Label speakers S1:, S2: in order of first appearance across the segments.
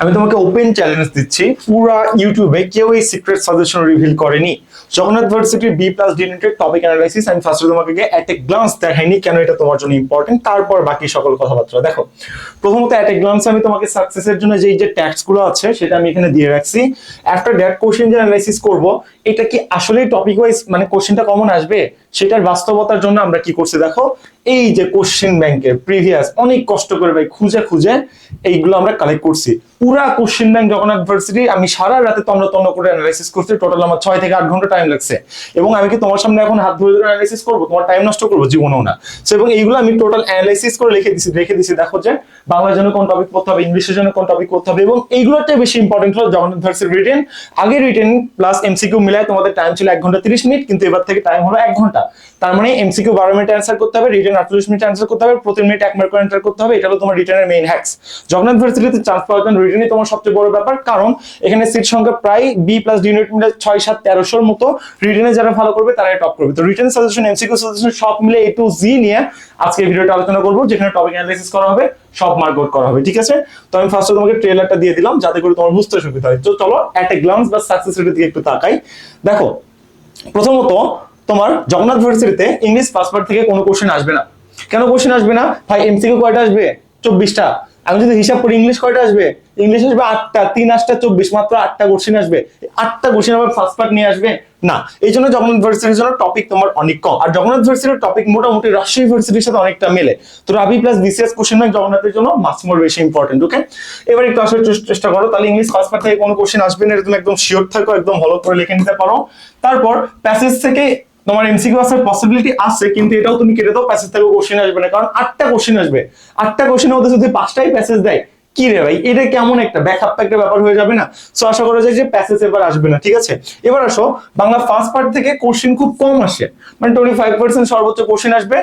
S1: আমি তোমাকে open challenge দিচ্ছি, পুরা ইউটিউবে কেউ এই সিক্রেট সাজেশন রিভিল করেনি। জগন্নাথ ভার্সিটির বি প্লাস ডিনেটেড টপিক অ্যানালাইসিস আমি ফার্স্টে তোমাকে অ্যাট এ গ্লান্স দেখাইনি কেন এটা তোমার জন্য ইম্পর্টেন্ট তারপর বাকি সকল কথাবার্তা। দেখো, প্রথমত অ্যাট এ গ্লান্স আমি তোমাকে সাকসেসের জন্য যেই যে ট্যাক্সগুলো আছে, সেটা আমি এখানে দিয়ে রাখছি। আফটার দ্যাট কোশ্চেন যে অ্যানালাইসিস করব, এটা কি আসলেই টপিক ওয়াইজ মানে কোশ্চেনটা কমন আসবে? সেটার বাস্তবতার জন্য আমরা কি করছি দেখো এই যে কোশ্চেন ব্যাংকের প্রিভিয়াস অনেক কষ্ট করে ভাই খুঁজে খুঁজে এইগুলো আমরা কালেক্ট করছি। পুরা কোশ্চেন ব্যাংক জগন্নাথ ভার্সিটি আমি সারা রাতে তন্ন তন্ন করে অ্যানালাইসিস করছি টোটাল আমার ছয় থেকে আট ঘণ্টা টাইম লাগছে। এবং আমি কি তোমার সামনে এখন হাত ধরে ধরে অ্যানালাইসিস করব? তোমার টাইম নষ্ট করব? জীবনেও না। So, এবং এইগুলো আমি টোটাল অ্যানালাইসিস করে লিখে দিছি রেখে দিছি দেখো যে বাংলার জন্য কোন টপিক করতে হবে ইংলিশের জন্য কোন টপিক করতে হবে এবং এইগুলোটাই বেশি ইম্পর্টেন্ট হলো জগন্নাথ ভার্সিটি রিটেন আগে রিটেন প্লাস এমসিকিউ মিলায় তোমাদের টাইম ছিল এক ঘণ্টা তিরিশ মিনিট কিন্তু এবার থেকে টাইম হলো এক ঘণ্টা। তার মানে এমসিকিউ বারো মিনিট অ্যান্সার করতে হবে রিটেন আটচল্লিশ মিনিট অ্যান্সার করতে হবে, প্রতি মিনিট এক মার্ক অ্যান্সার করতে হবে এটা হলো তোমার রিটেনের মেইন হ্যাক্স জগন্নাথ ভার্সিটিতে চান্স পাওয়ার জন্য রিটেনই তোমার সবচেয়ে বড় ব্যাপার, কারণ এখানে সিট সংখ্যা প্রায় বি প্লাস ডি ইউনিট মিলে ছয়, সাত, তেরোশোর মতো রিটেনে যারা ভালো করবে, তারাই টপ করবে। তো রিটেন সাজেশন এমসিকিউ সাজেশন সব মিলে এ টু জি নিয়ে আজকে ভিডিওটা আলোচনা করব, যেখানে টপিক অ্যানালাইসিস করা হবে, সব মার্ক আউট করা হবে, ঠিক আছে? তো আমি ফার্স্টে তোমাকে ট্রেলারটা দিয়ে দিলাম, যাতে করে তোমার বুঝতে সুবিধা হয়। তো চলো অ্যাট এ গ্লান্স বা সাকসেস রেটের দিকে একটু তাকাই। দেখো, প্রথমত তোমার জগন্নাথ ভার্সিটিতে ইংলিশ পাসপোর্ট থেকে কোনো কোশ্চেন আসবে না। কেন কোশ্চেন আসবে না? ভাই এমসিকিউ কয়টা আসবে? চব্বিশটা। আমি যদি হিসাব করি ইংলিশ কয়টা আসবে? ইংলিশ আসবে আটটা, তিন আটটা চব্বিশ, মাত্র আটটা কোশ্চেন আসবে। আটটা কোশ্চেন আবার ফার্স্ট পার্ট নিয়ে আসবে? না। এই জন্য জগন্নাথ ভার্সিটির জন্য টপিক তোমার অনেক কম। আর জগন্নাথ ভার্সিটির টপিক মোটামুটি রাজশাহী ভার্সিটির সাথে অনেকটা মেলে। তো রাবি প্লাস বিসিএস কোশ্চেন ব্যাংক জগন্নাথের জন্য মাস মোর বেশি ইম্পর্টেন্ট ওকে এবার একটু আসার চেষ্টা- করো। তাহলে ইংলিশ ফার্স্ট পার্ট থেকে কোনো কোশ্চেন আসবে না, এরকম একদম শিওর থাকো, একদম ভালো করে লিখে নিতে পারো। তারপর প্যাসেজ থেকে তোমার এমসিকিউ আসার পসিবিলিটি আছে কিন্তু এটাও তুমি কেটে দাও প্যাসেজ থেকে কোশ্চেন আসবে না। কারণ আটটা কোশ্চেন আসবে। আটটা কোশ্চেনের মধ্যে যদি পাঁচটাই প্যাসেজ দেয় কি রে ভাই? এটা কেমন একটা ব্যাকআপ একটা ব্যাপার হয়ে যাবে না? সো আশা করা যায় যে প্যাসেজ এবার আসবে না, ঠিক আছে? এবার আসো, বাংলা ফার্স্ট পার্ট থেকে কোশ্চেন খুব কম আসে। মানে টোয়েন্টি ফাইভ পার্সেন্ট সর্বোচ্চ কোশ্চেন আসবে।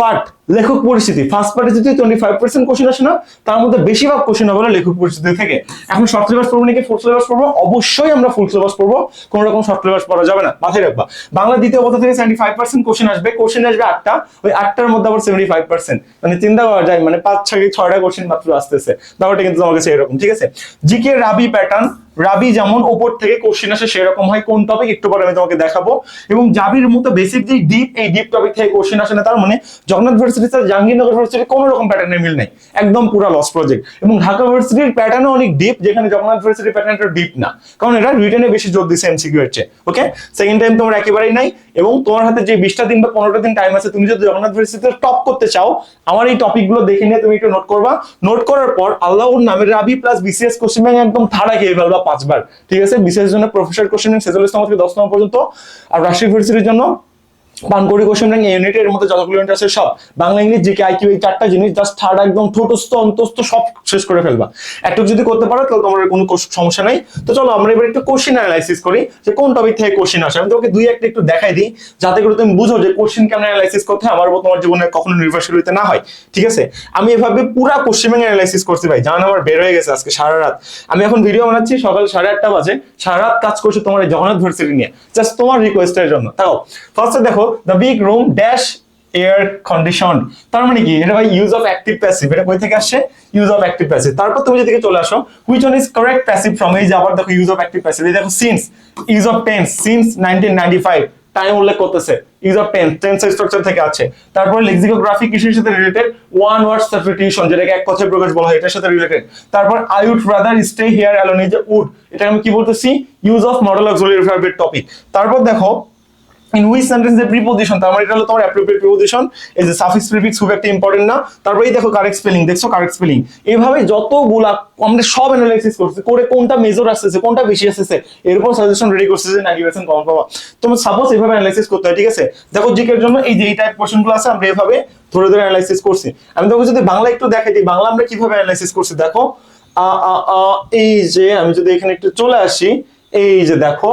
S1: বাট লেখক পরিস্থিতি ফার্স্ট পার্টে যদি টোয়েন্টি ফাইভ পার্সেন্ট কোশ্চেন আসে না, তার মধ্যে বেশিরভাগ কোশ্চেন হবে লেখক পরিস্থিতি থেকে। এখন শর্ট সিলেবাস পড়ব নাকি ফুল সিলেবাস পড়ব? অবশ্যই আমরা ফুল সিলেবাস পড়ব, কোনো রকম শর্ট সিলেবাস পড়া যাবে না। মাথায় রাখবা, বাংলা দ্বিতীয় পথ থেকে সেভেন্টি ফাইভ পার্সেন্ট কোশ্চেন আসবে। কোশ্চেন আসবে আটটা, ওই আটটার মধ্যে আবার সেভেন্টি ফাইভ পার্সেন্ট মানে চিন্তা করা যায় মানে পাঁচ, ছয়, ছয়টা কোশ্চেন মাত্র আসতেছে। ব্যাপারটা কিন্তু তোমার কাছে এরকম ঠিক আছে? জিকে রাবি প্যাটার্ন রাবি যেমন ওপর থেকে কোশ্চেন আসে সেরকম হয় কোন টপিক একটু পরে আমি তোমাকে দেখাবো। এবং জাবির মতো বেসিক যে ডিপ এই ডিপ টপিক থেকে কোশ্চেন আসে না, তার মানে Jagannath varsity sir Jahangirnagar varsity কোনো রকম প্যাটার্নের মিল নেই। একদম পুরো লস প্রজেক্ট এবং ঢাকা ভার্সিটির প্যাটার্নও অনেক ডিপ যেখানে জগন্নাথ ভার্সিটির প্যাটার্নটা ডিপ না। কারণ এটা রিটেনে বেশি জোর দিচ্ছে এমসিকিউ এর চেয়ে ওকে সেকেন্ড টাইম তোমার একেবারেই নাই। এবং তোমার হাতে যে বিশটা দিন বা পনেরোটা দিন টাইম আছে, তুমি যদি জগন্নাথ ভার্সিটিতে টপ করতে চাও, আমার এই টপিকগুলো দেখে নিয়ে তুমি একটু নোট করবা। নোট করার পর আল্লাহর নামের রাবি প্লাস বিসিএস কোশ্চেন ব্যাংক একদম থাড়া খেয়ে ফেলবা পাঁচবার। ঠিক আছে? বিশেষ জন্য প্রফেসর কোশ্চেন সেজল ইসলাম থেকে দশ নম্বর পর্যন্ত আর রাশি ভার্সিটির জন্য পানকড়ি কোশ্চেন ব্যাংক ইউনিটের মধ্যে যতগুলো ইউনিট আছে সব বাংলা ইংলিশ জিকে এই চারটা জিনিস জাস্ট থার্ড একদম ঠোঁটস্থ, অন্তস্থ সব শেষ করে ফেলবা। একটু যদি করতে পারো, তাহলে তোমার কোনো সমস্যা নাই। তো চলো আমরা এবার একটু কোশ্চেন অ্যানালাইসিস করি, যে কোন টপিক থেকে কোশ্চেন আসে? আমি তোমাকে দুই একটা একটু দেখাই দিই, যাতে করে তুমি বুঝো যে কোশ্চেন কেমন অ্যানালাইসিস করতে আমার উপর তোমার জীবনে কখনো নির্ভরশীল হইতে না হয়, ঠিক আছে? আমি এভাবে পুরা কোশ্চেন ব্যাংক অ্যানালাইসিস করছি ভাই। জান আমার বের হয়ে গেছে আজকে সারা রাত। আমি এখন ভিডিও বানাচ্ছি সকাল সাড়ে আটটা বাজে। সারা রাত কাজ করছি তোমার জগন্নাথ ভার্সিটি নিয়ে। জাস্ট তোমার রিকোয়েস্টের জন্য। তাও ফার্স্টে দেখো the big room dash air condition তার মানে কি? এটা ভাই ইউজ অফ অ্যাক্টিভ প্যাসিভ এটা কই থেকে আসছে? ইউজ অফ অ্যাক্টিভ প্যাসিভ তারপর তুমি যদি চলে আসো which one is correct passive from এই যে আবার দেখো ইউজ অফ অ্যাক্টিভ প্যাসিভ এই দেখো since use of tense since 1995 time উল্লেখ করতেছে। Use of tense tense structure থেকে আছে। তারপর লেক্সিকোগ্রাফি কিসের সাথে রিলেটেড ওয়ান ওয়ার্ড সাবস্টিটিউশন যেটাকে এক কথায় প্রকাশ বলা হয়, এটার সাথে রিলেটেড তারপর I would rather stay here alone এই যে উড এটা আমি কি বলতেছি? ইউজ অফ মডেল অক্সিলারি ভার্বের টপিক তারপর দেখো in which sentence a preposition তার মানে এটা হলো তোমার অ্যাপ্রোপ্রিয়েট প্রিপোজিশন এই যে সাফিক্স প্রিফিক্স খুব একটা ইম্পর্টেন্ট না। তারপরেই দেখো কারেক্ট স্পেলিং দেখছ কারেক্ট স্পেলিং এইভাবে যতগুলা আমরা সব অ্যানালাইসিস করছি করে কোনটা মেজর আসতেছে, কোনটা বেশি আসতেছে এরপর সাজেশন রেডি করছে যে নাইনটি পার্সেন্ট কম পাওয়া তোমার সাপোজ এইভাবে অ্যানালাইসিস করতে হয়, ঠিক আছে? দেখো জিকের জন্য এই যে এই টাইপ কোশ্চেনগুলো আছে, আমরা এভাবে ধরে ধরে অ্যানালাইসিস করছি। আমি তোকে যদি বাংলা একটু দেখাই দিই, বাংলা আমরা কীভাবে অ্যানালাইসিস করছি, দেখো। আ আ, এই যে আমি যদি এখানে একটু চলে আসি, এই যে দেখো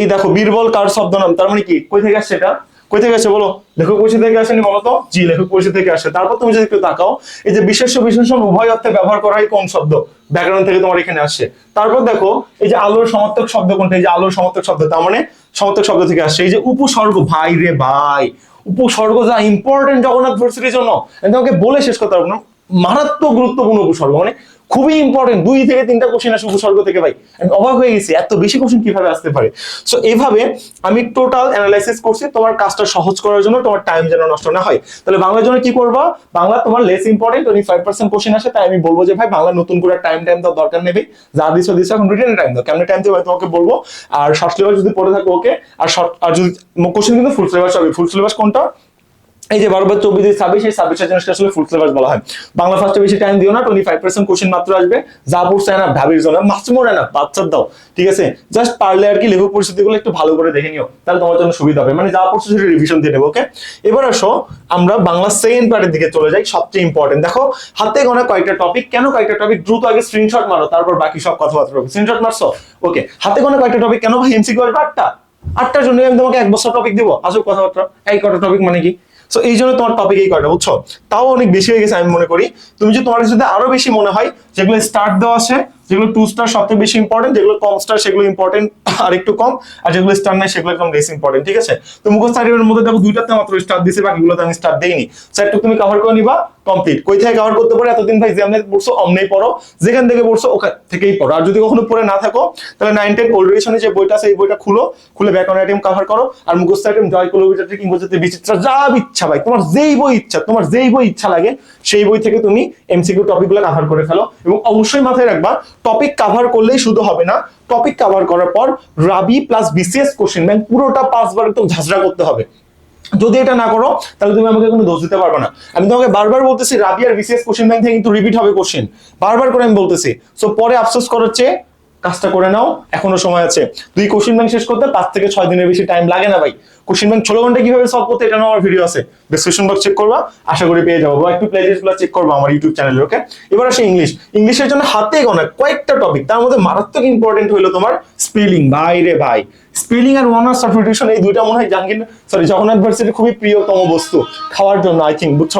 S1: এই দেখো বীরবল কার শব্দ নাম? তার মানে কি? কই থেকে আসছে এটা? কই থেকে আসে বলো? লেখক পরিষদ থেকে আসেনি বলো তো জি, লেখক পরিষদ থেকে আসে। তারপর তুমি যদি একটু তাকাও, এই যে বিশেষ্য বিশেষণ উভয় অর্থে ব্যবহার করা হয় কোন শব্দ? ব্যাকরণ থেকে তোমার এখানে আসছে তারপর দেখো, এই যে আলোর সমার্থক শব্দ কোনটা? এই যে আলোর সমার্থক শব্দ, তার মানে সমার্থক শব্দ থেকে আসছে এই যে উপসর্গ, ভাই রে ভাই, উপসর্গ যা ইম্পর্টেন্ট জগন্নাথ ভার্সিটির জন্য তোমাকে বলে শেষ করতে পারব না। মারাত্মক গুরুত্বপূর্ণ উপসর্গ মানে খুবই ইম্পর্টেন্ট দুই থেকে তিনটা কোশ্চেন আসে উপসর্গ থেকে ভাই। আমি অবাক হয়ে গেছি, এত বেশি কোশ্চেন কীভাবে আসতে পারে? সো এইভাবে আমি টোটাল অ্যানালাইসিস করছি, তোমার কাজটা সহজ করার জন্য, তোমার টাইম যেন নষ্ট না হয়। তাহলে বাংলার জন্য কি করবা? বাংলা তোমার less important twenty five percent question আসে, তাই আমি বলব যে, ভাই, বাংলা নতুন করে টাইম টাইম দাও দরকার নেবে যা দিছো দিছো, এখন রিটেন টাইম দাও। কেমন টাইম দেবো তোমাকে বলব। আর শর্ট সিলেবাস যদি পড়ে থাকো ওকে আর শর্ট আর যদি কোশ্চেন কিন্তু ফুল সিলেবাস হবে ফুল সিলেবাস কোনটা? এই যে বারবার চব্বিশ ছাব্বিশ, এই আসলে ফুল বলা হয়। বাংলা ফার্স্টে বেশি টাইম দিও না টোয়েন্টি ফাইভ পার্সেন্ট কোশ্চেন মাত্র আসবে। যা পড়ছে না ভাবির জন্য। না, বাচ্চার দাও। ঠিক আছে? জাস্ট পারলে আর কি লেখক পরিস্থিতিগুলো একটু ভালো করে দেখে নিও। তাহলে তোমার জন্য সুবিধা হবে। মানে যা পড়ছো সেটা রিভিশন দিয়ে নেব ওকে এবার আসো, আমরা বাংলা সেকেন্ড পার্টের দিকে চলে যাই, সবচেয়ে ইম্পর্টেন্ট দেখো, হাতে গোনা কয়েকটা টপিক কেন কয়েকটা টপিক দ্রুত আগে স্ক্রিনশট মারো, তারপর বাকি সব কথাবার্তা স্ক্রিনশট মারছো? ওকে হাতে গোনা কয়েকটা টপিক কেন? ভাই এমসিকিউ আটটা? আটটার জন্য আমি তোমাকে এক বছর টপিক দিব। আসো কথাবার্তা। এই কটা টপিক মানে কি? সো এই জন্য তোমার টপিক এই কয়টা, বুঝছ? তাও অনেক বেশি হয়ে গেছে আমি মনে করি। তুমি যদি তোমার যদি আরও বেশি মনে হয়, যেগুলো স্টার্ট দেওয়া আছে যেগুলো টু স্টার সবথেকে বেশি ইম্পর্টেন্ট যেগুলো কম স্টার সেগুলো ইম্পর্টেন্ট আর একটু কম, আর যেগুলো স্টার নাই, সেগুলো একদম বেশি ইম্পর্টেন্ট ঠিক আছে? তো মুখস্থ সার্টিফিকেটের মধ্যে দেখো দুইটাতে মাত্র স্টার দিছে, বাকিগুলোতে আমি স্টার দেইনি। স্যারটুকু তুমি কভার করে নিবা কমপ্লিট কই থেকে কভার করতে পারো? এতদিন ভাই যেমনি পড়ছো, অমনেই পড়ো। যেখান থেকে পড়ছো, ওখান থেকেই পড়ো। আর যদি কখনো পড়ে না থাকো, তাহলে নাইন টেন ওল্ড রেশনে যে বইটা আছে, এই বইটা খুলো। খুলে ব্যাকরণ আইটেম কভার করো। আর মুখস্থ আইটেম জয় কলবিটাতে কিংবদন্তি, বিচিত্রা, যা ইচ্ছা ভাই, তোমার যেই বই ইচ্ছা, তোমার যেই বই ইচ্ছা লাগে সেই বই থেকে তুমি এমসিকিউ টপিকগুলো কাভার করে ফেলো এবং অবশ্যই মাথায় রাখবা টপিক কাভার করলেই শুধু হবে না টপিক কাভার করার পর রাবি প্লাস বিসিএস কোশ্চেন ব্যাংক পুরোটা পাঁচবার একদম ঝাঁঝরা করতে হবে। যদি এটা না করো, তাহলে তুমি আমাকে কোনো দোষ দিতে পারবে না। আমি তোমাকে বারবার বলতেছি রাবি আর বিসিএস কোশ্চেন ব্যাংক থেকে কিন্তু রিপিট হবে কোশ্চেন বারবার করে আমি বলতেছি। সো পরে আফসোস করার চেয়ে কাজটা করে নাও, এখনও সময় আছে। দুই কোশ্চেন ব্যাংক শেষ করতে, পাঁচ থেকে ছয় দিনের বেশি টাইম লাগে না ভাই। কোশ্চেন ব্যাংক ষোলো ঘণ্টা কীভাবে সলভ করতে, এটা আমার ভিডিও আছে। ডিসক্রিপশন বক্স চেক করবা, আশা করি পেয়ে যাব। একটু প্লেলিস্টগুলো চেক করবা আমার ইউটিউব চ্যানেলে ওকে এবার আসে ইংলিশ ইংলিশের জন্য হাতে গোনা কয়েকটা টপিক তার মধ্যে মারাত্মক ইম্পর্টেন্ট হলো তোমার স্পেলিং ভাই রে ভাই স্পেলিং আর ওয়ান আর সাবস্টিটিউশন এই দুইটা মনে হয় জাহাঙ্গীর সরি জগন্নাথ ভার্সিটি খুবই প্রিয়তম বস্তু, খাওয়ার জন্য আই থিঙ্ক বুঝছ?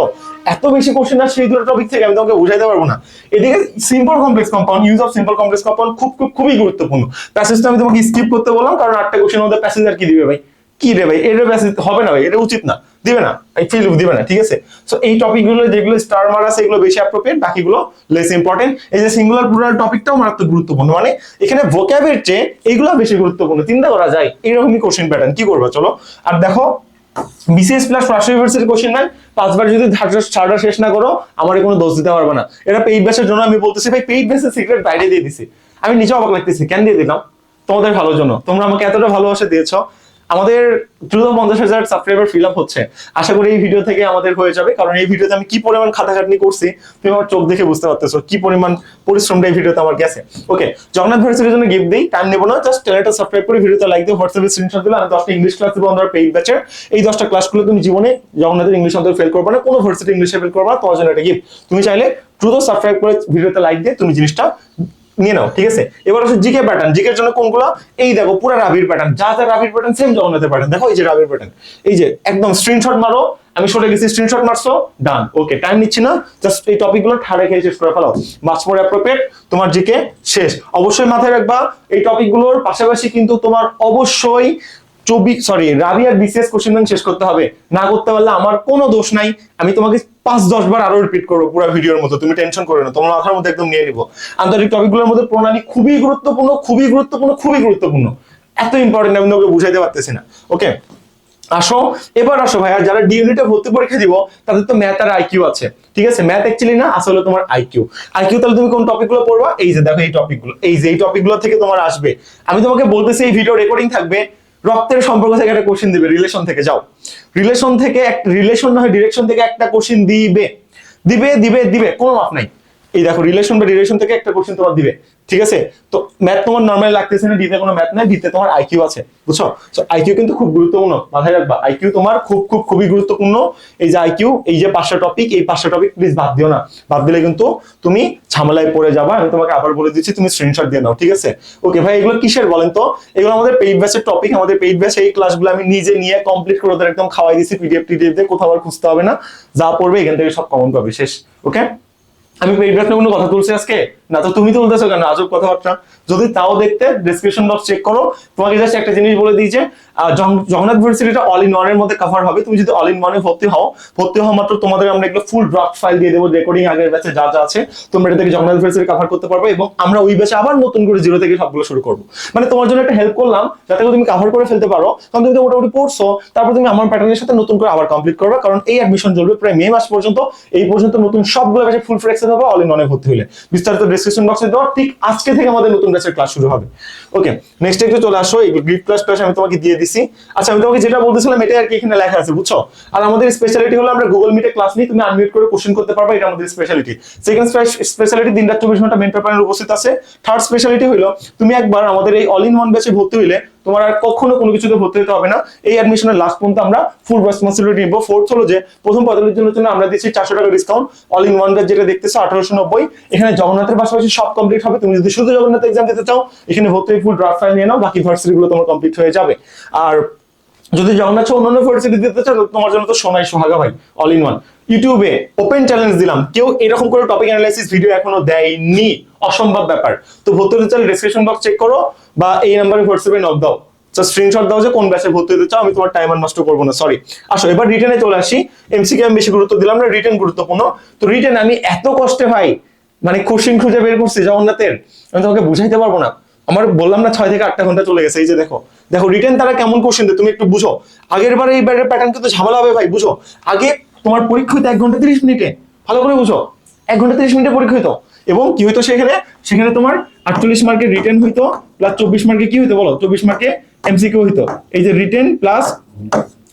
S1: এত বেশি কোশ্চেন আসছে এই দুটো টপিক থেকে আমি তোমাকে বুঝাইতে পারব না। এদিকে simple complex compound use of simple complex compound খুব খুব, খুবই গুরুত্বপূর্ণ। প্যাসেজটা আমি তোমাকে স্কিপ করতে বললাম, কারণ আটটা কোশ্চেন মধ্যে প্যাসেজ আর কি দিবে ভাই? কি রে ভাই? এটা প্যাসেজ হবে না ভাই, এটা উচিত না। দিবে না, এই ফিল দিবে না, ঠিক আছে? সো এই টপিকগুলো যেগুলো স্টার মার আছে, এগুলো বেশি অ্যাপ্রোপ্রিয়েট বাকিগুলো লেস ইম্পর্টেন্ট এই যে সিঙ্গুলার প্লুরাল টপিকটাও মারাত্মক গুরুত্বপূর্ণ। মানে এখানে ভোক্যাবের চেয়ে এইগুলো বেশি গুরুত্বপূর্ণ। চিন্তা করা যায় এরকমই কোশ্চেন প্যাটার্ন কি করবে, চলো? আর দেখো বিসিএস প্লাস ফার্স্ট ইউনিভার্সিটির কোশ্চেন নাই। পাঁচবার যদি ছাড়া শেষ না করো, আমার কোনো দোষ দিতে পারবে না। এটা পেইড ব্যাচের জন্য আমি বলতেছি, ভাই পেইড ব্যাচের সিক্রেট বাইরে দিয়ে দিছি। আমি নিজে অবাক লাগতেছি, কেন দিয়ে দিলাম? তোমাদের ভালোর জন্য। তোমরা আমাকে এতটা ভালোবাসা দিয়েছ আমাদের দ্রুত পঞ্চাশ হাজার সাবস্ক্রাইবার ফিল আপ হচ্ছে। আশা করি এই ভিডিও থেকে আমাদের হয়ে যাবে, কারণ এই ভিডিওতে আমি কি পরিমাণ খাটাখাটনি করছি, তুমি আমার চোখ দেখে বুঝতে পারতেছো কি পরিমাণ পরিশ্রমটা এই ভিডিওতে আমার গেছে। ওকে জগন্নাথ ভার্সিটির জন্য গিফট দিই টাইম নেব না জাস্ট চ্যানেলটা সাবস্ক্রাইব করে ভিডিওতে লাইক দিয়ে হোয়াটসঅ্যাপে স্ক্রিনশট দিলে আমি দশটা ইংলিশ ক্লাস দেবো আমাদের পেইড ব্যাচের এই দশটা ক্লাসগুলো তুমি জীবনে জগন্নাথের ইংলিশ অন্তর ফেল করবে না, কোনো ভার্সিটি ইংলিশে ফেল করবে না, তোমার জন্য একটা গিফট তুমি চাইলে দ্রুত সাবস্ক্রাইব করে ভিডিওতে লাইক দিয়ে তুমি জিনিসটা নিয়ে নাও, ঠিক আছে? এবার হচ্ছে জিকে প্যাটার্ন জিকের জন্য কোনগুলো? এই দেখো, পুরো রাবির প্যাটার্ন যা যা রাবির প্যাটার্ন সেম জগন্নাথের প্যাটার্ন দেখো এই যে রাবির প্যাটার্ন এই যে একদম স্ক্রিনশট মারো। আমি সরে গেছি স্ক্রিনশট মারছো ডান ওকে টাইম নিচ্ছি না। জাস্ট এই টপিকগুলো ঠাড়ে খেয়ে শেষ করে ফেলো। মাস মোর অ্যাপ্রোপ্রিয়েট তোমার জিকে শেষ। অবশ্যই মাথায় রাখবা, এই টপিকগুলোর পাশাপাশি কিন্তু তোমার অবশ্যই চব্বিশ সরি রাবি আর বিসিএস কোশ্চেন শেষ করতে হবে। না করতে পারলে আমার কোনো দোষ নাই। আমি তোমাকে পাঁচ, দশ বার আরও রিপিট করব পুরো ভিডিওর মতো তুমি টেনশন করো না, তোমার মাথার মধ্যে একদম নিয়ে নিবো। আন্তরিক টপিকগুলোর মধ্যে প্রণালী খুবই গুরুত্বপূর্ণ খুবই গুরুত্বপূর্ণ খুবই গুরুত্বপূর্ণ। এত ইম্পর্টেন্ট আমি তোমাকে বুঝাইতে পারতেছি না। ওকে আসো, এবার আসো ভাই আর যারা ডি ইউনিটে ভর্তি পরীক্ষা দিব, তাদের তো ম্যাথ আর আইকিউ আছে। ঠিক আছে? ম্যাথ অ্যাকচুয়ালি না, আসলে তোমার আইকিউ আইকিউ তাহলে তুমি কোন টপিকগুলো পড়বা? এই যে দেখো, এই টপিকগুলো এই যে এই টপিকগুলো থেকে তোমার আসবে। আমি তোমাকে বলতেছি, এই ভিডিও রেকর্ডিং থাকবে। রক্তের সম্পর্ক থেকে একটা কোশ্চিন দিবে রিলেশন থেকে, যাও। রিলেশন থেকে রিলেশন না হয় ডিরেকশন থেকে একটা কোশ্চিন দিবে। দিবে দিবে দিবে, কোনো মাপ নাই। এই দেখো রিলেশন বা রিলেশন থেকে একটা কোশ্চেন তোমার দিবে, ঠিক আছে? তো ম্যাথ তোমার নর্মালি লাগতেছে না ডিতে কোনো ম্যাথ নাই ডিতে তোমার আইকিউ আছে, বুঝছ? তো আইকিউ কিন্তু খুব গুরুত্বপূর্ণ, মাথায় রাখবা আইকিউ তোমার খুব খুব, খুবই গুরুত্বপূর্ণ। এই যে আইকিউ এই যে পাঁচটা টপিক এই পাঁচটা টপিক প্লিজ বাদ দিও না। বাদ দিলে কিন্তু তুমি ঝামেলায় পড়ে যাবা, আমি তোমাকে আবার বলে দিচ্ছি, তুমি স্ক্রিনশট দিয়ে নাও, ঠিক আছে? ওকে ভাই, এগুলো কিসের বলেন তো? এগুলো আমাদের পেইড ব্যাচের টপিক আমাদের পেইড ব্যাচ এই ক্লাসগুলো আমি নিজে নিয়ে কমপ্লিট করে ওদের একদম খাওয়াই দিচ্ছি পিডিএফ টিডিএফ দিয়ে কোথাও আর খুঁজতে হবে না। যা পড়বে এখান থেকে সব কমন পাবে শেষ ওকে আমি এই ব্যাচ কোনো কথা তুলছি আজকে? না, তো তুমি তো বলতেছো কেন? আজব কথাবার্তা। যদি তাও দেখতে ডিসক্রিপশন বক্স চেক করো। তোমাকে জাস্ট একটা জিনিস বলে দিই যে জগন্নাথ ভার্সিটিটা অল ইন ওয়ানের মধ্যে কভার হবে। তুমি যদি অল ইন ওয়ানে ভর্তি হও, ভর্তি হওয়া মাত্র তোমাদের আমরা এগুলো ফুল ড্রাফট ফাইল দিয়ে দেবো রেকর্ডিং আগের ব্যাচে যা যা আছে। তোমরা এটা থেকে জগন্নাথ ভার্সিটি কভার করতে পারবে এবং আমরা ওই ব্যাচে আবার নতুন করে জিরো থেকে সবগুলো শুরু করব। মানে তোমার জন্য একটা হেল্প করলাম, যাতে করে তুমি কভার করে ফেলতে পারো। কারণ তুমি তো মোটামুটি পড়ছো, তারপর তুমি আমার প্যাটার্নের সাথে নতুন করে আবার কমপ্লিট করবে। কারণ এই অ্যাডমিশন চলবে প্রায় মে মাস পর্যন্ত। এই পর্যন্ত নতুন সবগুলো ব্যাচে ফুল ফ্লেক্সেস হবে অল ইন ওয়ানে ভর্তি হলে। বিস্তারিত ডিসক্রিপশন বক্সে দেওয়া ঠিক আজকে থেকে আমাদের নতুন ব্যাচের ক্লাস শুরু হবে। ওকে নেক্সট একটু চলে আসো, এই গ্রিড ক্লাস ক্লাস আমি তোমাকে দিয়ে দিছি। আচ্ছা আমি তোমাকে যেটা বলতেছিলাম এটা আর কি এখানে লেখা আছে, বুঝছ? আর আমাদের স্পেশালিটি হলো আমরা গুগল মিটে ক্লাস নিই, তুমি আনমিউট করে কোশ্চেন করতে পারবে, এটা আমাদের স্পেশালিটি সেকেন্ড স্পেশালিটি দিন রাত চব্বিশ ঘণ্টা মেন পেপারের উপস্থিত আছে। থার্ড স্পেশালিটি হলো তুমি একবার আমাদের এই অল ইন ওয়ান ব্যাচে ভর্তি হইলে তোমার আর কখনো কোনো কিছুতে ভর্তি হতে হবে না। এই অ্যাডমিশনের লাস্ট পর্যন্ত আমরা ফুল রেসপন্সিবিলিটি নিবো। ফোর্থ হলো যে, প্রথম পদের জন্য জন্য আমরা দিচ্ছি চারশো টাকা ডিসকাউন্ট অল ইন ওয়ান যেটা দেখতেছো, আঠারোশো নব্বই। এখানে জগন্নাথের পাশাপাশি সব কমপ্লিট হবে। তুমি যদি শুধু জগন্নাথ এক্সাম দিতে চাও, এখানে ভর্তি ফুল ড্রাফট ফাইল নিয়ে নাও, বাকি ভার্সিটিগুলো তোমার কমপ্লিট হয়ে যাবে। আর যদি জগন্নাথ ছাড়া অন্যান্য ভার্সিটি দিতে চাও তোমার জন্য তো সোনাই সোহাগা ভাই অল ইন ওয়ান ইউটিউবে ওপেন চ্যালেঞ্জ দিলাম। কেউ এরকম করে টপিক অ্যানালাইসিস ভিডিও এখনও দেয়নি। অসম্ভব ব্যাপার। তো ভর্তি হতে চাইলে ডিসক্রিপশন বক্স চেক করো বা এই নাম্বারে হোয়াটসঅ্যাপে নক দাও। জাস্ট স্ক্রিনশট দাও যে কোন ব্যাচে ভর্তি হতে চাও, আমি তোমার টাইম আর নষ্ট করব না সরি আসো, এবার রিটেনে চলে আসি। এমসিকে আমি বেশি গুরুত্ব দিলাম না রিটেন গুরুত্বপূর্ণ। তো রিটেন আমি এত কষ্টে ভাই মানে কোশ্চিন খুঁজে বের করছি জগন্নাথের, আমি তোমাকে বুঝাইতে পারব না। আমার বললাম না ছয় থেকে আটটা ঘণ্টা চলে গেছে, এই যে দেখো। দেখো রিটার্ন তারা কেমন কোশ্চেন দেয়, তুমি একটু বুঝো। আগের বারে এই ব্যাটের প্যাটার্ন কিন্তু ঝামেলা হবে ভাই, বুঝো? আগে তোমার পরীক্ষা হইতো এক ঘণ্টা তিরিশ মিনিটে, ভালো করে বুঝো। এক ঘণ্টা তিরিশ মিনিটে পরীক্ষা হইতো। এবং কি হইতো সেখানে? সেখানে তোমার আটচল্লিশ মার্কের রিটার্ন হইতো প্লাস চব্বিশ মার্কে কি হইতো বলো? চব্বিশ মার্কে এমসিকিউ হইতো। এই যে রিটেন প্লাস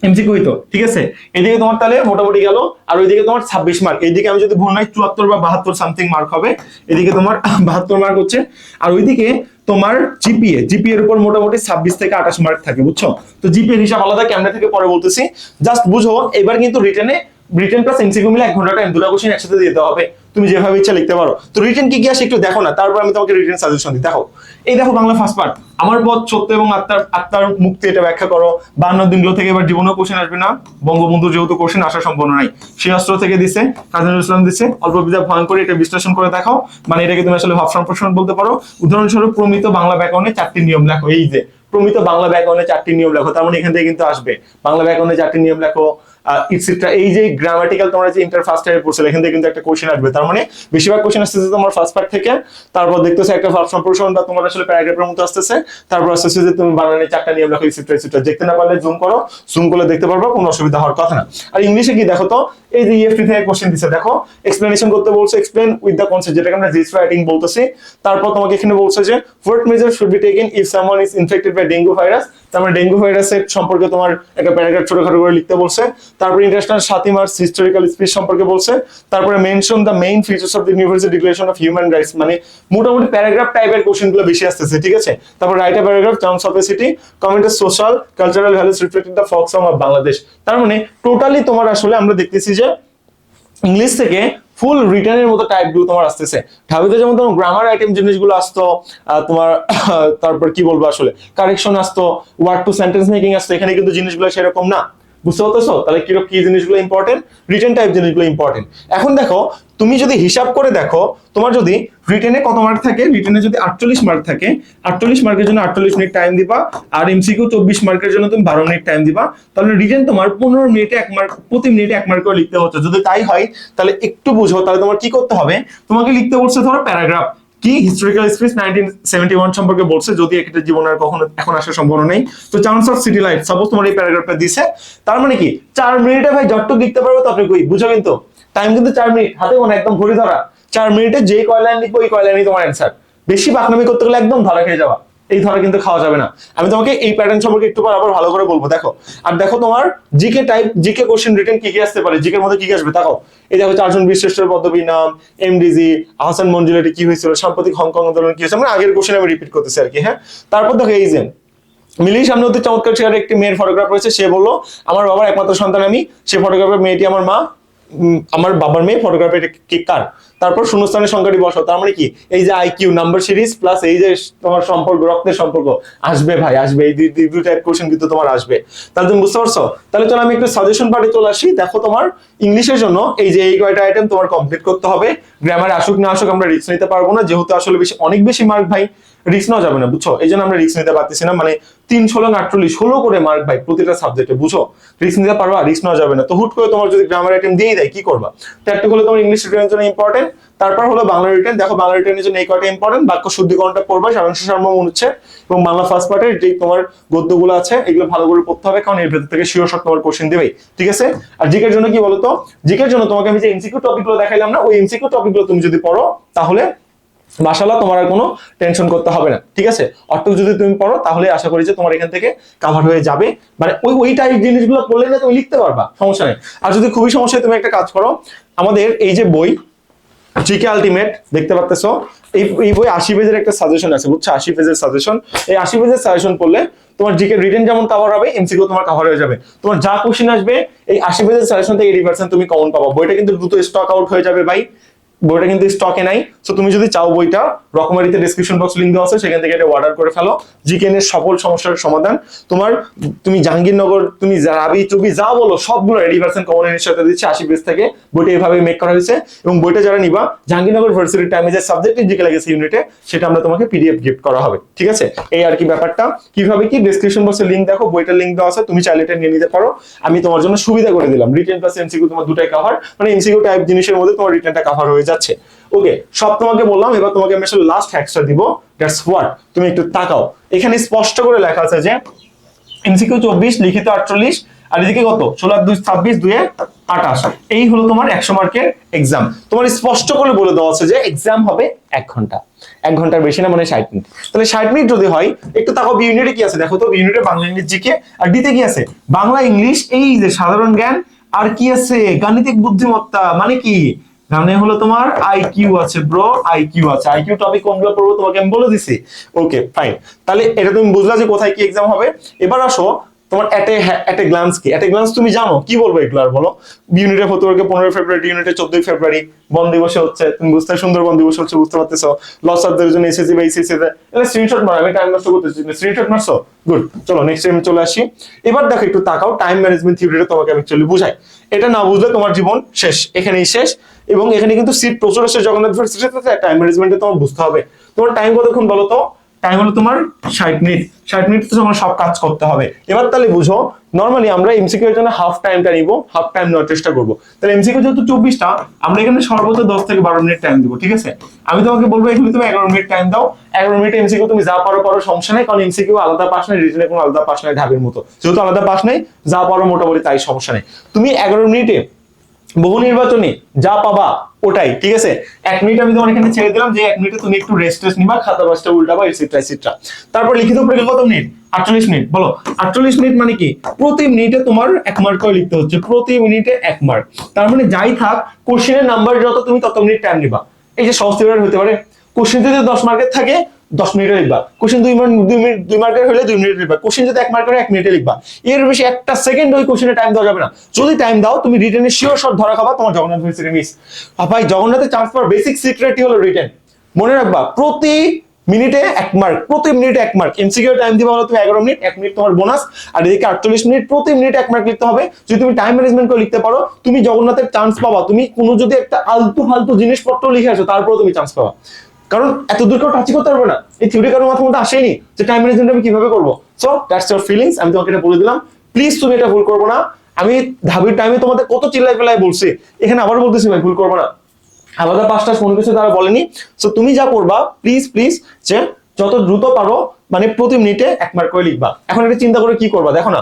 S1: এমসিকিউ হইতো, ঠিক আছে? এদিকে তোমার তাহলে মোটামুটি গেল, আর ওইদিকে তোমার ছাব্বিশ মার্ক এইদিকে আমি যদি ভুল নাই, চুয়াত্তর বা বাহাত্তর সামথিং মার্ক হবে। এদিকে তোমার বাহাত্তর মার্ক হচ্ছে। আর ওইদিকে তোমার জিপিএ জিপিএ এর উপর মোটামুটি ছাব্বিশ থেকে আঠাশ মার্ক থাকে, বুঝছ? তো জিপিএ হিসাব আলাদা ক্যামেরা থেকে পরে বলতেছি। জাস্ট বুঝো, এবার কিন্তু রিটেনে রিটেন প্লাস এমসিকিউ মিলে এক ঘণ্টা টাইম দুটো কোশ্চেন একসাথে দিতে হবে। তুমি যেভাবে ইচ্ছা লিখতে পারো। তো রিটেন কি কি আসে একটু দেখো না, তারপর আমি তোমাকে রিটেন সাজেশন দিই। দেখো, এই দেখো বাংলা ফার্স্ট পার্ট আমার পথ সত্য এবং আত্মার আত্মার মুক্তি এটা ব্যাখ্যা করো। বান্ন দিনগুলো থেকে এবার জীবনেও কোশ্চেন আসবে না। বঙ্গবন্ধুর যেহেতু কোশ্চেন আসার সম্ভাবনা নাই। সে অস্ত্র থেকে দিছে, কাজী ইসলাম দিছে। অল্প বিদ্যা ভয়ঙ্কর করে এটা বিশ্লেষণ করে দেখাও। মানে এটাকে তুমি আসলে ভাব সম্প্রসারণ বলতে পারো। উদাহরণস্বরূপ প্রমিত বাংলা ব্যাকরণে চারটি নিয়ম লেখো। এই যে, প্রমিত বাংলা ব্যাকরণে চারটি নিয়ম লেখো। তার মানে এখান থেকে কিন্তু আসবে। বাংলা ব্যাকরণে চারটি নিয়ম লেখো। ইটসেট্রা এই যে গ্রামাটিক্যাল তোমরা যে ইন্টার ফার্স্ট ইয়ারে এখান থেকে কিন্তু একটা আসবে। তার মানে বেশিরভাগ আসতেছে তোমার ফার্স্ট পার্ট থেকে, তারপর দেখতেছে একটা সম্প্রসারণ বা তোমার আসলে প্যারাগ্রাফের মতো আসতেছে, তারপর আসতেছে যে তুমি চারটা নিয়ম লেখো দেখতে না পারলে জুম করো জুম করলে দেখতে পারব, কোনো অসুবিধা হওয়ার কথা না। আর ইংলিশে কি দেখো তো, এই যে ইএফটি থেকে দিছে, দেখো এক্সপ্লেনেশন করতে বলছে এক্সপ্লেন উইথ দ্য কনসেপ্ট যেটাকে আমরা রাইটিং বলতেছি। তারপর তোমাকে এখানে বলছে যে what measure should be taken if someone is infected by dengue virus তারপর ডেঙ্গু ভাইরাসের সম্পর্কে তোমার একটা প্যারাগ্রাফ ছোটখাটো করে লিখতে বলছে। তারপর ইন্টারন্যাশনাল সাতই মার্চ হিস্টোরিক্যাল স্পিচ সম্পর্কে বলছে, তারপরে mention the main features of the universal declaration of human rights মানে মোটামুটি প্যারাগ্রাফ টাইপের কোশ্চেনগুলো বেশি আসতেছে, ঠিক আছে? তারপর write a paragraph terms of a city comment social cultural values reflected the folk song of Bangladesh তার মানে টোটালি তোমার আসলে আমরা দেখতেছি যে ইংলিশ থেকে ফুল রিটার্নের মতো টাইপগুলো তোমার আসতেছে। ঢাবিতে যেমন তোমার গ্রামার আইটেম জিনিসগুলো আসতো তোমার, তারপর কি বলব আসলে? কারেকশন আসতো ওয়ার্ড টু সেন্টেন্স মেকিং আসতো, এখানে কিন্তু জিনিসগুলো সেরকম না। বুঝতে পারতেছো? তাহলে কীরকম কি জিনিসগুলো ইম্পর্টেন্ট রিটেন টাইপ জিনিসগুলো ইম্পর্টেন্ট এখন দেখো, তুমি যদি হিসাব করে দেখো, তোমার যদি রিটেনে কত মার্ক থাকে? রিটেনে যদি আটচল্লিশ মার্ক থাকে, আটচল্লিশ মার্কের জন্য আটচল্লিশ মিনিট টাইম দিবা, আর এমসিকিউ চব্বিশ মার্কের জন্য তুমি বারো মিনিট টাইম দিবা। তাহলে রিটেন তোমার পনেরো মিনিটে এক মার্ক প্রতি মিনিটে এক মার্ক করে লিখতে হচ্ছে। যদি তাই হয়, তাহলে একটু বুঝো, তাহলে তোমার কি করতে হবে? তোমাকে লিখতে বলছে ধরো প্যারাগ্রাফ কি historical space nineteen seventy one সম্পর্কে বলছে, যদি একটা জীবন আর কখনো এখন আসার সম্ভাবনা নেই? তো chance of city life suppose তোমার এই প্যারাগ্রাফটা দিছে। তার মানে কি? চার মিনিটে ভাই যতটুকু লিখতে পারব তো কই? বুঝো কিন্তু। টাইম কিন্তু চার মিনিট, হাতে মনে একদম ঘড়ি ধরা। চার মিনিটে যে কয় লিখব, ওই কয় লাইনই তোমার অ্যান্সার বেশি বাকনামি করতে গেলে একদম ধরা খেয়ে যাওয়া এই ধরা কিন্তু খাওয়া যাবে না। আমি তোমাকে এই প্যাটার্ন সম্পর্কে একটু পর আবার ভালো করে বলব। দেখো, আর দেখো তোমার GK type GK question written কি কি আসতে পারে? জিকে মধ্যে কি কি আসবে? দেখো, এই দেখো চারজন বিশ্রেষ্ঠের পদবী নাম এমডিজি আহসান মঞ্জুলাটি কি হয়েছিল, সাম্প্রতিক হংকং আন্দোলন কি হয়েছে মানে আগের কোশ্চেন আমি রিপিট করতেছি আর কি হ্যাঁ? তারপর দেখো এই যে, মিলির সামনে অতি চমৎকার একটি মেয়ের ফটোগ্রাফ রয়েছে। সে বলল, আমার বাবার একমাত্র সন্তান আমি। সে ফটোগ্রাফার মেয়েটি আমার মা। আমার বাবার মেয়ে ফটোগ্রাফার কি কার? তারপর শূন্যস্থানের সংখ্যাটি বসাও। তার মানে কি? এই যে আইকিউ নাম্বার সিরিজ প্লাস এই যে তোমার সম্পর্ক, রক্তের সম্পর্ক। আসবে ভাই, আসবে। এই দুই টাইপ কোশ্চেন কিন্তু তোমার আসবে। তাহলে তুমি বুঝতে পারছ? তাহলে চলো আমি একটু সাজেশন পার্টে চলে আসি। দেখো তোমার ইংলিশের জন্য এই যে এই কয়টা আইটেম তোমার কমপ্লিট করতে হবে। গ্রামার আসুক না আসুক, আমরা রিস্ক নিতে পারব না। যেহেতু আসলে বেশি অনেক বেশি মার্ক ভাই রিস্ক নেওয়া যাবে না, বুঝছ? এই জন্য আমরা রিস্ক নিতে পারতেছি না। মানে তিন, ষোলো আটচল্লিশ, ষোলো করে মার্ক ভাই প্রতিটা সাবজেক্টে বুঝো? রিস্ক নিতে পারবা রিস্ক নেওয়া যাবে না। তো হুট করে তোমার যদি গ্রামার আইটেম দিয়ে দেয়, কি করবা? তো একটা হলো তোমার ইংলিশ রিটেনের জন্য ইম্পর্টেন্ট তারপর হলো বাংলা রিটেন দেখো, বাংলা রিটেনের জন্য এই কয়টা ইম্পর্টেন্ট বাক্য শুদ্ধিকরণটা পড়বা? সারাংশ সার্ম হচ্ছে এবং বাংলা ফার্স্ট পার্টের যে তোমার গদ্যগুলো আছে, এগুলো ভালো করে পড়তে হবে, কারণ এর ভেতর থেকে শিওর শট তোমার কোশ্চেন দেবেই। ঠিক আছে? আর জিকের জন্য কি বলতো? জিকের জন্য তোমাকে আমি যে এমসিকিউ টপিকগুলো দেখাইলাম না, ওই এমসিকিউ টপিকগুলো তুমি যদি পড়ো, তাহলে মাসাল্লাহ তোমার আর কোনো টেনশন করতে হবে না, ঠিক আছে? অর্থ যদি তুমি পড়ো, তাহলে আশা করি যে তোমার এখান থেকে কাভার হয়ে যাবে। মানে ওই ওই টাইপ জিনিসগুলো পড়লে না তুমি লিখতে পারবা, সমস্যা নেই। আর যদি খুবই সমস্যা তুমি একটা কাজ করো, আমাদের এই যে বই জিকে আলটিমেট দেখতে পাচ্তেছো এই এই বই আশি পেজের একটা সাজেশন আছে, বুঝছ? আশি পেজের সাজেশন এই আশি পেজের সাজেশন পড়লে তোমার জিকে রিটেন যেমন কভার হবে এমসিকিউ তোমার কভার হয়ে যাবে। তোমার যা কোশ্চেন আসবে, এই আশি পেজের সাজেশন থেকে এইটি পার্সেন্ট তুমি কমন পাবো। বইটা কিন্তু দ্রুত স্টক আউট হয়ে যাবে, ভাই। বইটা কিন্তু স্টকে নাই। সো তুমি যদি চাও বইটা, রকমারিতে ডিসক্রিপশন বক্স লিঙ্ক দেওয়া আছে, সেখান থেকে এটা অর্ডার করে ফেলো। জিকেন এর সকল সমস্যার সমাধান। তোমার, তুমি জাহাঙ্গীরনগর, তুমি রাবি চুবি যা বলো, সবগুলো পার্সেন্ট কমন এর সাথে দিচ্ছে, আশি পেজ থেকে। বইটা এভাবে মেক করা হয়েছে। এবং বইটা যারা নিবা, জাহাঙ্গীরনগর ভার্সিটির টাইমে যে সাবজেক্ট জিকে লেগেছে ইউনিটে সেটা আমরা তোমাকে পিডিএফ গিফট করা হবে। ঠিক আছে? এই আর কি ব্যাপারটা। কীভাবে কি? ডিসক্রিপশন বক্সে লিঙ্ক দেখো, বইটার লিঙ্ক দেওয়া আছে, তুমি চাইলে এটা নিয়ে নিতে পারো। আমি তোমার জন্য সুবিধা করে দিলাম। রিটেন প্লাস এমসিকিউ তোমার দুটাই কভার মানে এমসিকিউ টাইপ জিনিসের মধ্যে তোমার রিটেনটা কভার হয়ে যাচ্ছে। ওকে সব তোমাকে বললাম, এবার তোমাকে আমি আসলে লাস্ট হ্যাকসটা দিব দ্যাটস হোয়াট তুমি একটু তাকাও। এখানে স্পষ্ট করে লেখা আছে যে এমসিকিউ চব্বিশ, লিখিত আটচল্লিশ, আর এদিকে কত? ষোলো দুই, ছাব্বিশ দুয়ে আঠাশ। এই হলো তোমার একশো মার্কের এক্সাম তোমার স্পষ্ট করে বলে দেওয়া আছে যে এক্সাম হবে এক ঘণ্টা। এক ঘণ্টার বেশি না মানে ষাট মিনিট। তাহলে ষাট মিনিট যদি হয়, একটু তাকাও ইউনিটে কি আছে? দেখো তো ইউনিটে বাংলা ইংলিশ জিকে, আর ডিতে কি আছে? বাংলা ইংলিশ এই যে সাধারণ জ্ঞান, আর কি আছে? গাণিতিক বুদ্ধিমত্তা মানে কি? মানে হলো তোমার আইকিউ আছে ব্রো আইকিউ আছে। আইকিউ টপিক কোনগুলো পড়ব তোমাকে আমি বলে দিছি। ওকে ফাইন তাহলে এটা তুমি বুঝলা যে কোথায় কি এক্সাম হবে। এবার আসো, তোমার এট এট এ গ্লান্স কি? এট এ গ্লান্স তুমি জানো, কি বলব এগুলো আর বলো? ইউনিটে পারে পনেরোই ফেব্রুয়ারি ইউনিটে চোদ্দই ফেব্রুয়ারি বন দিবসে হচ্ছে, তুমি বুঝতে সুন্দর বন দিবস হচ্ছে, বুঝতে পারতেছো। লস অফ জন্য এসএসসি বা এসএসসি এটা স্ক্রিনশট মারো, আমি টাইম নষ্ট করতেছি। স্ক্রিনশট মারছো? গুড চলো নেক্সট টাইম চলে আসি। এবার দেখো, একটু তাকাও টাইম ম্যানেজমেন্ট থিওরিটা তোমাকে আমি চলে বুঝাই। এটা না বুঝলে তোমার জীবন শেষ, এখানেই শেষ। এবং এখানে কিন্তু সিট প্রচুর আছে, জগন্নাথ ভার্সিটিতে টাইম ম্যানেজমেন্টে তোমার বুঝতে হবে। তোমার টাইম কতক্ষণ বলো তো? টাইম হলো তোমার ষাট মিনিট। ষাট মিনিট তো তোমার সব কাজ করতে হবে। এবার তাহলে বুঝো নর্মালি আমরা এমসিকিউ এর জন্য হাফ টাইমটা নিব হাফ টাইম নেওয়ার চেষ্টা করব। তাহলে এমসিকিউ যেহেতু চব্বিশটা, আমরা এখানে সর্বোচ্চ দশ থেকে বারো মিনিট টাইম দিব, ঠিক আছে? আমি তোমাকে বলব, এখানে তুমি এগারো মিনিট টাইম দাও। এগারো মিনিট এমসিকিউ তুমি যা পারো পারো, সমস্যা নেই, কারণ এমসিকিউ আলাদা পাস নেই রিজনে কোনো আলাদা পাস নেই, ঢাবির মতো। যেহেতু আলাদা পাস নেই, যা পারো মোটামুটি তাই সমস্যা নেই। তুমি এগারো মিনিটে বহু নির্বাচনে যা পাবা ওটাই, ঠিক আছে? এক মিনিট আমি তোমার এখানে ছেড়ে দিলাম যে এক মিনিটে তুমি একটু রেস্ট টেস্ট নিবা, খাতা বাসটা উল্টাবা এটসেট্রা এটসেট্রা তারপর লিখিত পরীক্ষা কত মিনিট? আটচল্লিশ মিনিট। বলো, আটচল্লিশ মিনিট মানে কি? প্রতি মিনিটে তোমার এক মার্ক করে লিখতে হচ্ছে, প্রতি মিনিটে এক মার্ক তার মানে যাই থাক কোশ্চেনের নাম্বার যত তুমি তত মিনিট টাইম নিবা। এই যে সহজ হতে পারে। কোশ্চেন যদি দশ মার্কের থাকে দশ মিনিটে লিখবা। কোশ্চেন দুই মিনিট দুই মিনিট, দুই মার্কের হলে দুই মিনিটে লিখবা। কোশ্চেন যদি এক মার্কের এক মিনিটে লিখবা। এর বেশি একটা সেকেন্ড ওই কোশ্চেনে টাইম দেওয়া যাবে না। যদি টাইম দাও, তুমি রিটেনের শিওর শট ধরা খাবা, তোমার জগন্নাথ ভার্সিটি মিস ভাই, জগন্নাথের চান্স পাওয়ার বেসিক সিক্রেটই হলো রিটেন মনে রাখবা, প্রতি মিনিটে এক মার্ক প্রতি মিনিটে এক মার্ক এমসিকিউ টাইম দিবা হলো তুমি এগারো মিনিট, এক মিনিট তোমার বোনাস আর এদিকে আটচল্লিশ মিনিট, প্রতি মিনিট এক মার্ক লিখতে হবে। যদি তুমি টাইম ম্যানেজমেন্ট করে লিখতে পারো, তুমি জগন্নাথের চান্স পাবা। তুমি কোনো যদি একটা আলতু ফালতু জিনিসপত্র লিখে আসো, তারপরেও তুমি চান্স পাবা। কারণ এত দূর কেউ টাচই করতে পারবে না। এই থিওরি কারোর মাথার মধ্যে আসেনি যে টাইম ম্যানেজমেন্ট আমি কীভাবে করব। সো দ্যাটস ইউর ফিলিংস আমি তোমাকে এটা বলে দিলাম। প্লিজ তুমি এটা ভুল করব না। আমি ধাবির টাইমে তোমাদের কত চিল্লাই পেলাই বলছি, এখানে আবার বলতেছি ভাই, ভুল করব না। আলাদা পাঁচটা ফোন কিছু তারা বলেনি। সো তুমি যা করবা প্লিজ প্লিজ যে যত দ্রুত পারো মানে প্রতি মিনিটে এক মার্ক করে লিখবা। এখন এটা চিন্তা করে কি করবা? দেখো না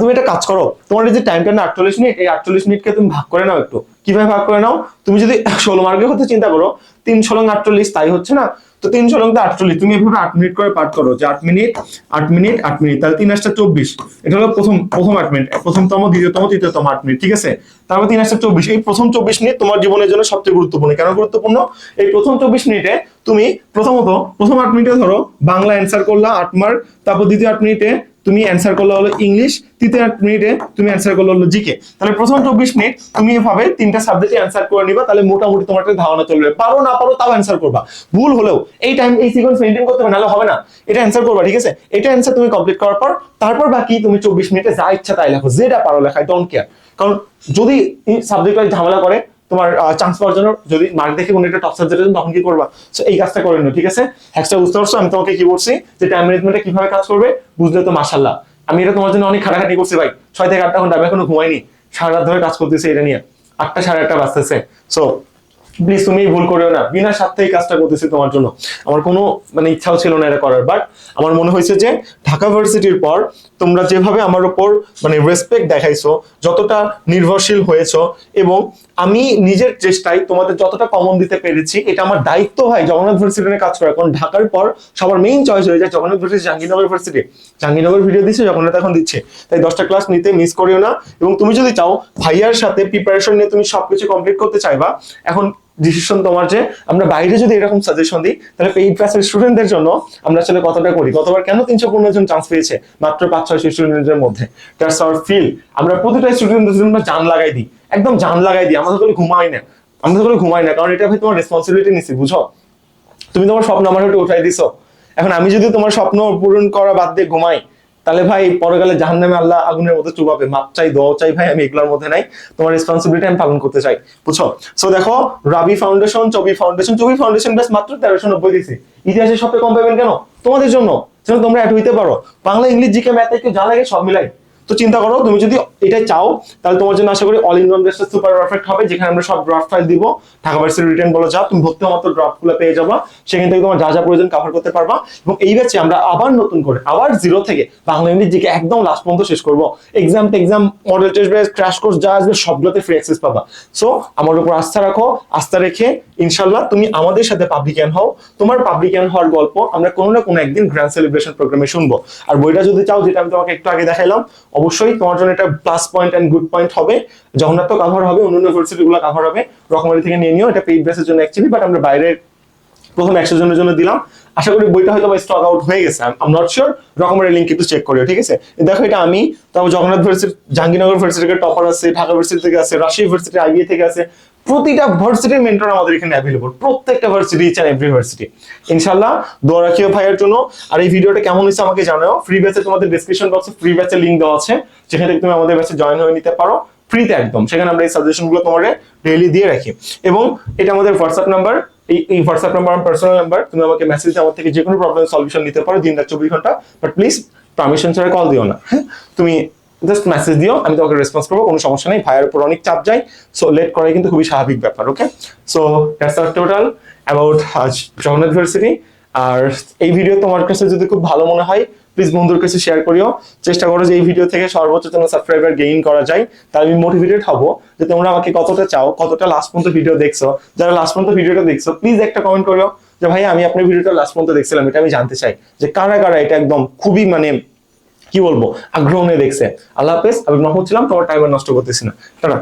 S1: তুমি এটা কাজ করো, তোমার এই যে টাইমটা না আটচল্লিশ মিনিট, এই আটচল্লিশ মিনিটকে তুমি ভাগ করে নাও একটু। কীভাবে ভাগ করে নাও? তুমি যদি ষোলো মার্কের কথা চিন্তা করো, তিন ষোলো আটচল্লিশ তাই হচ্ছে না? তো তিন ষোলো আটচল্লিশ তুমি এভাবে আট মিনিট করে পাঠ করো যে আট মিনিট আট মিনিট আট মিনিট। তাহলে তিন আসটা চব্বিশ। এটা হলো প্রথম প্রথম আট মিনিট। প্রথমতম, দ্বিতীয়তম, তৃতীয়তম আট মিনিট, ঠিক আছে? তারপর তিন আসটা চব্বিশ। এই প্রথম চব্বিশ মিনিট তোমার জীবনের জন্য সবচেয়ে গুরুত্বপূর্ণ। কেন গুরুত্বপূর্ণ? এই প্রথম চব্বিশ মিনিটে তুমি প্রথমত, প্রথম আট মিনিটে ধরো, বাংলা অ্যান্সার করলা, আট মার্ক তারপর দ্বিতীয় আট মিনিটে তুমি অ্যান্সার করলে হলো ইংলিশ তৃতীয় মিনিটে তুমি অ্যান্সার করলে হলো জিকে তাহলে প্রথম চব্বিশ মিনিট তুমি এভাবে তিনটা সাবজেক্টে অ্যান্সার করে নিবা, তাহলে মোটামুটি তোমার একটা ধারণা চলবে পারো না পারো তাও অ্যান্সার করবা। ভুল হলেও এই টাইম এই সিকোয়েন্স মেনটেন করতে হবে, নাহলে হবে না। এটা অ্যান্সার করবা, ঠিক আছে? এটা অ্যান্সার তুমি কমপ্লিট করার পর, তারপর বাকি তুমি চব্বিশ মিনিটে যা ইচ্ছা তাই লেখো। যেটা পারো লেখায় ডোন্ট কেয়ার কারণ যদি সাবজেক্ট ঝামেলা করে তোমার চান্স পাওয়ার জন্য যদি মার্ক দেখে কোনো একটা টপ সাবজেক্টের জন্য, তখন কি করবা? সো এই কাজটা করে নিও, ঠিক আছে? হ্যাক্সটা বুঝতে পারছ? আমি তোমাকে কি বলছি? যে টাইম ম্যানেজমেন্টে কীভাবে কাজ করবে, বুঝলে তো মাশাল্লাহ আমি এটা তোমার জন্য অনেক খাটাখাটি করছি ভাই। ছয় থেকে আটটা ঘণ্টা, আমি এখনও ঘুমাইনি। সারা রাত ধরে কাজ করতেছি এটা নিয়ে। আটটা, সাড়ে আটটা বাজতেছে। সো প্লিজ তুমি ভুল করিও না। বিনা স্বার্থে এই কাজটা করতেছি তোমার জন্য। আমার কোনো মানে ইচ্ছাও ছিল না এটা করার। বাট আমার মনে হয়েছে যে ঢাকা ভার্সিটির পর তোমরা যেভাবে আমার উপর মানে রেসপেক্ট দেখাইছো, যতটা নির্ভরশীল হয়েছো এবং আমি নিজের চেষ্টায় তোমাদের যতটা কমন দিতে পেরেছি, এটা আমার দায়িত্ব হয় জগন্নাথ ভার্সিটিতে কাজ করা কারণ ঢাকার পর সবার মেইন চয়েস হয়ে যায় Jagannath varsity Jahangirnagar varsity Jahangirnagar video দিচ্ছে জগন্নাথ এখন দিচ্ছে। তাই দশটা ক্লাস নিতে মিস করিও না। এবং তুমি যদি চাও ভাইয়ার সাথে প্রিপারেশন নিয়ে তুমি সবকিছু কমপ্লিট করতে চাইবা, এখন ডিসিশন তোমার যে আমরা বাইরে যদি এরকম সাজেশন দিই, তাহলে পেইড ক্লাসের স্টুডেন্টদের জন্য আমরা আসলে কতটা করি? গতবার কেন তিনশো পনেরো জন চান্স পেয়েছে? মাত্র পাঁচ, ছয় স্টুডেন্টের মধ্যে। ফিল আমরা প্রতিটা স্টুডেন্টের জন্য জান লাগাই দিই। একদম জান লাগাই দিই আমাদের কোনো ঘুমাই না। আমাদের কোনো ঘুমাই না, কারণ এটা ভাই তোমার রেসপন্সিবিলিটি নিছি, বুঝো? তুমি তোমার স্বপ্ন আমার একটু উঠাই দিছো। এখন আমি যদি তোমার স্বপ্ন পূরণ করা বাদ দিয়ে ঘুমাই, তাহলে ভাই পরকালে জাহান নামে আল্লাহ আগুনের মধ্যে চুবাবে। মাপ চাই দোয়া চাই ভাই, আমি এগুলোর মধ্যে নাই। তোমার রেসপন্সিবিলিটি আমি পালন করতে চাই, বুঝছ? সো দেখো, রাবি ফাউন্ডেশন চবি ফাউন্ডেশন চবি ফাউন্ডেশন বেশ মাত্র তেরোশো নব্বই দিছি। ইতিহাসের সবচেয়ে কম পাবেন কেন? তোমাদের জন্য। যেন তোমরা অ্যাড হইতে পারো। বাংলা, ইংলিশ জিকে ম্যাথ একটু যা লাগে সব মিলাই। তো চিন্তা করো, তুমি যদি এটা চাও, তাহলে তোমার জন্য আশা করি অল ইন ওয়ান বেসটা সুপার পারফেক্ট হবে, যেখানে আমরা সব ড্রাফট ফাইল দিব। ঢাকা ভার্সিটি রিটার্ন বলে যা, তুমি ভর্তি হওয়ার মাত্র ড্রাফটগুলো পেয়ে যাবা। সেখান থেকে তোমার যা যা প্রয়োজন কভার করতে পারবা। এবং এই ব্যাচে আমরা আবার নতুন করে, আবার জিরো থেকে বাংলা ইংলিশ জিকে একদম লাস্ট পর্যন্ত শেষ করব। Exam exam model test base crash course যা আসবে, সবগুলোতে ফ্রি অ্যাক্সেস পাবা। সো আমার উপর আস্থা রাখো, আস্থা রেখে ইনশাল্লাহ তুমি আমাদের সাথে পাবলিকান হও। তোমার পাবলিকান হওয়ার গল্প আমরা কোনো না কোনো একদিন গ্র্যান্ড সেলিব্রেশন প্রোগ্রামে শুনব। আর বইটা যদি চাও, যেটা আমি তোমাকে একটু আগে দেখাইলাম অবশ্যই তোমার জন্য এটা plus point and good point হবে। জগন্নাথ তো কাভার হবে অন্য ইউনিভার্সিটি গুলো কাভার হবে। রকমারি থেকে নিয়ে নিও, এটা পেইড বেসের জন্য অ্যাকচুয়ালি বাট আমরা বাইরে প্রথম একশো জনের জন্য দিলাম। আশা করি বইটা হয়তো স্টক আউট হয়ে গেছে আম নট শিওর রকমের লিঙ্ক কিন্তু চেক করিও, ঠিক আছে? দেখো এটা আমি, তারপর জগন্নাথ ভার্সিটি জাহাঙ্গীরনগর ভার্সিটি থেকে টপার আছে, ঢাকা ভার্সিটি থেকে আছে, রাজশাহী ভার্সিটি আইবিএ থেকে আছে। প্রতিটা ভার্সিটির মেন্টর আমাদের এখানে অ্যাভেলেবল প্রত্যেকটা ভার্সিটি ইচ এভরি ভার্সিটি ইনশাল্লাহ দোয়া রাখিও ভাইয়ের জন্য। আর এই ভিডিওটা কেমন হয়েছে আমাকে জানাও। ফ্রি ব্যাচে তোমাদের ডিসক্রিপশন বক্সে ফ্রি ব্যাচের লিঙ্ক দেওয়া আছে। যেখান তুমি আমাদের ব্যাচে জয়েন হয়ে নিতে পারো। ফ্রিতে একদম। সেখানে আমরা এই সাজেশনগুলো তোমার ডেইলি দিয়ে রাখি। এবং এটা আমাদের হোয়াটসঅ্যাপ নাম্বার এই এই হোয়াটসঅ্যাপ নাম্বার আমার পার্সোনাল নাম্বার তুমি আমাকে মেসেজ আমার থেকে যে কোনো প্রবলেম সলিউশন নিতে পারো দিন রাত চব্বিশ ঘণ্টা। বাট প্লিজ পারমিশন ছাড়া কল দিও না। হ্যাঁ? তুমি জাস্ট মেসেজ দিও, আমি তোমাকে রেসপন্স করব, কোনো সমস্যা নেই, ভাইয়ের উপর অনেক চাপ যায় সো লেট করাই কিন্তু খুবই স্বাভাবিক ব্যাপার okay so that's total about Jagannath varsity আর এই ভিডিও তোমার কাছে যদি খুব ভালো মনে হয় প্লিজ বন্ধুর কাছে শেয়ার করিও। চেষ্টা করো যে এই ভিডিও থেকে সর্বোচ্চ যেন সাবস্ক্রাইবার গেইন করা যায় তাই আমি মোটিভেটেড হব যে তোমরা আমাকে কতটা চাও, কতটা লাস্ট পর্যন্ত ভিডিও দেখছ। যারা লাস্ট পর্যন্ত ভিডিওটা দেখছ প্লিজ একটা কমেন্ট করো যে ভাই আমি আপনার ভিডিওটা লাস্ট পর্যন্ত দেখছিলাম, এটা আমি জানতে চাই যে কারা কারা এটা একদম খুবই মানে কি বলব? আগ্রহ নিয়ে দেখছে। আল্লাহ হাফেজ, আমি মাহমুদ ছিলাম, তোমার টাইম নষ্ট করতেছি না। টাটা।